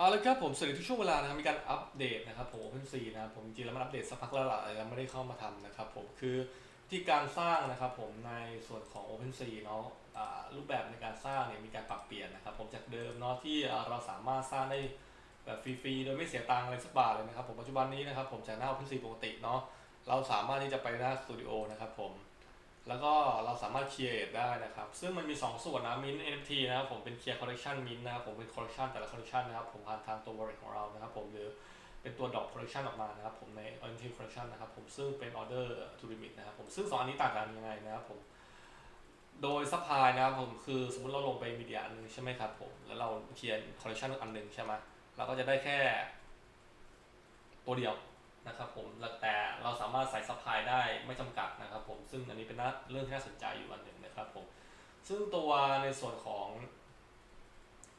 เอาละครับผมสวัสดีทุกช่วงเวลานะครับมีการอัปเดตนะครับผม OpenSea นะครับผมจริงแล้วมันอัปเดตสักพักแล้วล่ะยังไม่ได้เข้ามาทำนะครับผมคือที่การสร้างนะครับผมในส่วนของ OpenSea เนาะรูปแบบในการสร้างเนี่ยมีการปรับเปลี่ยนนะครับผมจากเดิมเนาะที่เราสามารถสร้างได้แบบฟรีๆโดยไม่เสียตังค์อะไรสักบาทเลยนะครับผมปัจจุบันนี้นะครับผมจากหน้า OpenSea ปกติเนาะเราสามารถที่จะไปหน้าสตูดิโอนะครับผม แล้วก็เราสามารถ create ได้นะครับ ซึ่งมันมี 2 ส่วนนะ mint NFT นะครับผมเป็น clear collection mint นะครับผมเป็น collection แต่ละ collection นะครับผมผ่านทางตัว wallet ของเรานะครับผมหรือเป็นตัว drop collection ออกมานะครับผมใน NFT collection นะครับผมซึ่งเป็น order to limit นะครับผมซึ่งสองอันนี้ต่างกันยังไงนะครับผมโดย supply นะครับผมคือสมมติเราลงไปมีเดียอันหนึงใช่ไหมครับผมแล้วเราเขียน collection อันหนึ่งใช่ไหมเราก็จะได้แค่ ตัวเดียวนะครับผมแล้วแต่เราสามารถใส่ซัพพลายได้ไม่จำกัดนะครับผมซึ่งอันนี้ นน่าเรื่องที่น่าสนใจอยู่อันหนึ่งนะครับผมซึ่งตัวในส่วนของ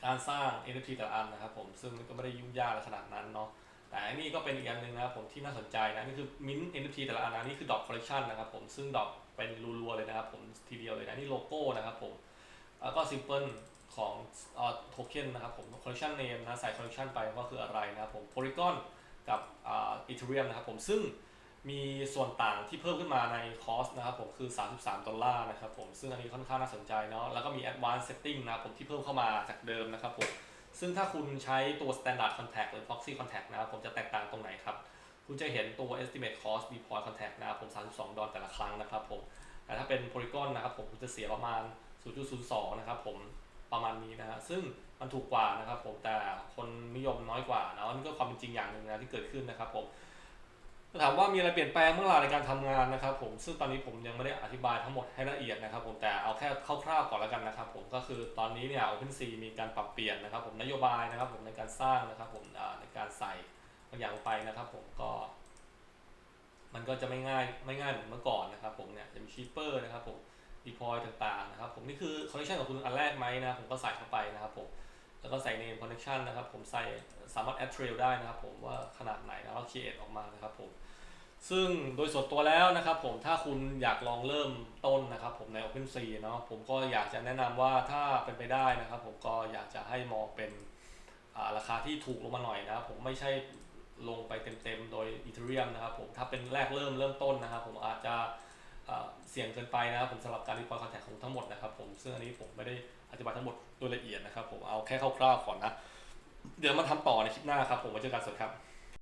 การสร้าง NFT แต่ละอันนะครับผมซึ่งก็ไม่ได้ยุ่งยากขนาดนั้นเนาะแต่อันนี้ก็เป็นอีกอันหนึ่งนะครับผมที่น่าสนใจนะนี่คือ mint NFT แต่ละอันนะนี่คือ dot collection นะครับผมซึ่ง dot เป็นรัวๆเลยนะครับผมทีเดียวเลยนะนี่โลโก้นะครับผมแล้วก็ simple ของโทเค็นนะครับผม collection name นะใส่ collection ไปก็คืออะไรนะครับผม polygon กับอีเทเรียมนะครับผมซึ่ง มีส่วนต่างที่เพิ่มขึ้นมาในคอสนะครับผมคือ 33 ดอลลาร์นะครับผมซึ่งอันนี้ค่อนข้างน่าสนใจเนาะแล้วก็มี advanced setting นะครับผมที่เพิ่มเข้ามาจากเดิมนะครับผมซึ่งถ้าคุณใช้ตัว standard contact หรือ proxy contact นะครับผมจะแตกต่างตรงไหนครับ คุณจะเห็นตัว estimate cost deploy contact นะครับผม 32 ดอลแต่ละครั้งนะครับผมแต่ถ้าเป็น polygon นะครับผมคุณจะเสียประมาณ 0.02 นะครับผมประมาณนี้นะฮะซึ่งมันถูกกว่านะครับผมแต่คนนิยมน้อยกว่านะอันนี้ก็ความเป็นจริงอย่างหนึ่งนะที่เกิดขึ้นนะครับผม ถามว่ามีอะไรเปลี่ยนแปลงเมื่อไหร่ในการทำงานนะครับ ผมซึ่งตอนนี้ผมยังไม่ได้อธิบายทั้งหมดให้ละเอียดนะครับ ผมแต่เอาแค่คร่าวๆก่อนแล้วกันนะครับ ผมก็คือตอนนี้เนี่ย OpenSea มีการปรับเปลี่ยนนะครับ ผมนโยบายนะครับ ผมในการสร้างนะครับ ผมในการใส่บางอย่างไปนะครับ ผมก็ มันก็จะไม่ง่ายไม่ง่ายเหมือนเมื่อก่อนนะครับ ผมเนี่ยจะมีชีเปอร์นะครับ ผม deploy ต่างๆนะครับ ผมนี่คือ connection ของคุณอันแรกไหมนะผมก็ใส่เข้าไปนะครับ ผม แล้วก็ใส่ name connection นะครับผมใส่สามารถ add trail ได้นะครับผมว่าขนาดไหนแล้วก็ create ออกมานะครับผมซึ่งโดยส่วนตัวแล้วนะครับผมถ้าคุณอยากลองเริ่มต้นนะครับผมใน OpenSea เนาะผมก็อยากจะแนะนำว่าถ้าเป็นไปได้นะครับผมก็อยากจะให้มองเป็นาราคาที่ถูกลงมาหน่อยนะครับผมไม่ใช่ลงไปเต็มๆ โดย Ethereum นะครับผมถ้าเป็นแรกเริ่มเริ่มต้นนะครับผมอาจจะ สี่ยงเกินไปนะครับผมสำหรับการรีพอร์ตคอนแทคของทั้งหมดนะครับผมซึ่งอันนี้ผมไม่ได้อธิบายทั้งหมดโดยละเอียดนะครับผมเอาแค่คร่าวๆก่อนนะ เดี๋ยวมาทำต่อในคลิปหน้าครับผมไว้เจอกันสวัสดีครับ